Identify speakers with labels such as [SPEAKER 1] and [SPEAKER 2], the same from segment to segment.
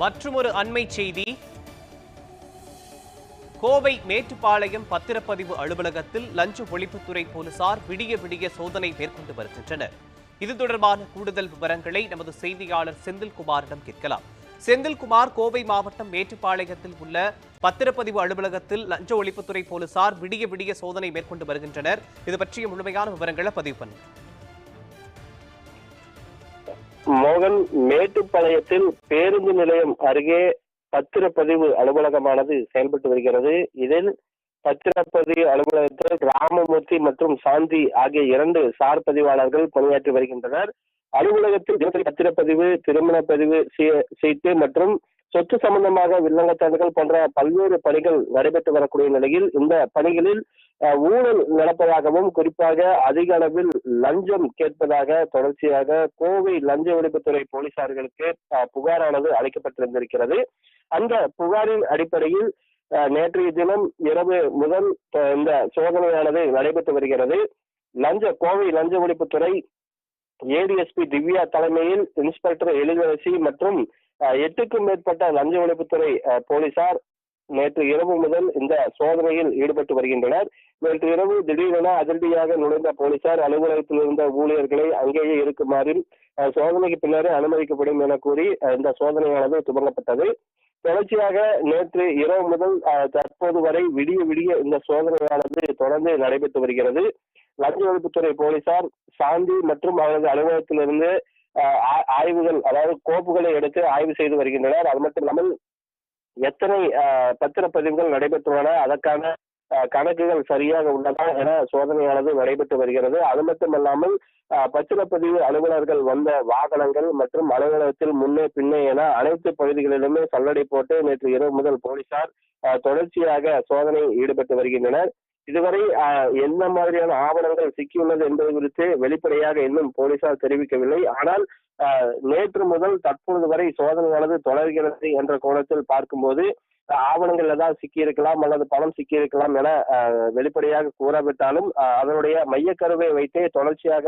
[SPEAKER 1] மற்றுமொரு அண்மை செய்தி. கோவை மேட்டுப்பாளையம் பத்திரப்பதிவு அலுவலகத்தில் லஞ்ச ஒழிப்புத்துறை போலீசார் விடிய விடிய சோதனை மேற்கொண்டு வருகின்றனர். இது தொடர்பான கூடுதல் விவரங்களை நமது செய்தியாளர் செந்தில்குமாரிடம் கேட்கலாம். செந்தில்குமார் கோவை மாவட்டம் மேட்டுப்பாளையத்தில் உள்ள பத்திரப்பதிவு அலுவலகத்தில் லஞ்ச ஒழிப்புத்துறை போலீசார் விடிய விடிய சோதனை மேற்கொண்டு வருகின்றனர். இது பற்றிய முழுமையான விவரங்களை பதிவு பண்ணுங்கள்
[SPEAKER 2] மோகன் மேட்டுப்பாளையத்தில் பேருந்து நிலையம் அருகே பத்திரப்பதிவு அலுவலகமானது செயல்பட்டு வருகிறது. இதில் பத்திரப்பதிவு அலுவலகத்தில் ராமமூர்த்தி மற்றும் சாந்தி ஆகிய இரண்டு சார் பதிவாளர்கள் பணியாற்றி வருகின்றனர். அலுவலகத்தில் தினசரி பத்திரப்பதிவு திருமண பதிவு சீட்டு மற்றும் சொத்து சம்பந்தமாக வில்லங்கத்தாண்டுகள் போன்ற பல்வேறு பணிகள் நடைபெற்று வரக்கூடிய நிலையில் இந்த பணிகளில் ஊழல் நடப்பதாகவும் குறிப்பாக அதிக அளவில் லஞ்சம் கேட்பதாக தொடர்ச்சியாக கோவை லஞ்ச ஒழிப்புத்துறை போலீசார்களுக்கு புகாரானது அளிக்கப்பட்டிருந்திருக்கிறது. அந்த புகாரின் அடிப்படையில் நேற்றைய தினம் இரவு முதல் இந்த சோதனையானது நடைபெற்று வருகிறது. லஞ்ச கோவை லஞ்ச ஒழிப்புத்துறை ஏடிஎஸ்பி திவ்யா தலைமையில் இன்ஸ்பெக்டர் எழிலரசி மற்றும் எட்டுக்கும் மேற்பட்ட லஞ்ச ஒழிப்புத்துறை போலீசார் நேற்று இரவு முதல் இந்த சோதனையில் ஈடுபட்டு வருகின்றனர். நேற்று இரவு திடீரென அதிரடியாக நுழைந்த போலீசார் அலுவலகத்தில் இருந்த ஊழியர்களை அங்கேயே இருக்குமாறும் சோதனைக்கு பின்னரே அனுமதிக்கப்படும் என கூறி இந்த சோதனையானது துவங்கப்பட்டது. தொடர்ச்சியாக நேற்று இரவு முதல் தற்போது வரை விடிய விடிய இந்த சோதனையானது தொடர்ந்து நடைபெற்று வருகிறது. லஞ்ச ஒழிப்புத்துறை போலீசார் சாந்தி மற்றும் அவரது அலுவலகத்திலிருந்து ஆய்வுகள் அதாவது கோப்புகளை எடுத்து ஆய்வு செய்து வருகின்றனர். அது மட்டும் இல்லாமல் எத்தனை பத்திரப்பதிவுகள் நடைபெற்றுள்ளன அதற்கான கணக்குகள் சரியாக உள்ளதா என சோதனையானது நடைபெற்று வருகிறது. அது மட்டுமல்லாமல் பத்திரப்பதிவு அலுவலர்கள் வந்த வாகனங்கள் மற்றும் அலுவலகத்தில் முன்னே பின்னே என அனைத்து பகுதிகளிலுமே சல்லடை போட்டு நேற்று இரவு முதல் போலீசார் அஹ், தொடர்ச்சியாக சோதனை ஈடுபட்டு வருகின்றனர். இதுவரை அஹ், எந்த மாதிரியான ஆவணங்கள் சிக்கியுள்ளது என்பது குறித்து வெளிப்படையாக இன்னும் போலீசார் தெரிவிக்கவில்லை. ஆனால் நேற்று முதல் தற்பொழுது வரை சோதனையானது தொடர்கிறது என்ற கோணத்தில் பார்க்கும்போது ஆவணங்கள் ஏதாவது சிக்கியிருக்கலாம் அல்லது பணம் சிக்கியிருக்கலாம் என அஹ், வெளிப்படையாக கூறாவிட்டாலும் அஹ், அதனுடைய மையக்கருவை வைத்தே தொடர்ச்சியாக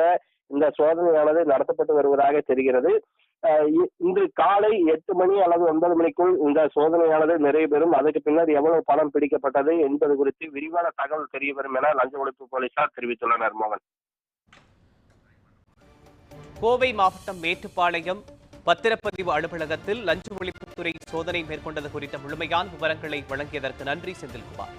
[SPEAKER 2] இந்த சோதனையானது நடத்தப்பட்டு வருவதாக தெரிகிறது. இன்று காலை எட்டு மணி அல்லது ஒன்பது மணிக்குள் இந்த சோதனையானது நிறைவு பெறும் பின்னர் எவ்வளவு பணம் பிடிக்கப்பட்டது என்பது குறித்து விரிவான தகவல் தெரிய வரும் என லஞ்ச ஒழிப்பு போலீசார் தெரிவித்துள்ளனர் மோகன்.
[SPEAKER 1] கோவை மாவட்டம் மேட்டுப்பாளையம் பத்திரப்பதிவு அலுவலகத்தில் லஞ்ச ஒழிப்புத்துறை சோதனை மேற்கொண்டது குறித்த முழுமையான விவரங்களை வழங்கியதற்கு நன்றி செந்தில்குமார்.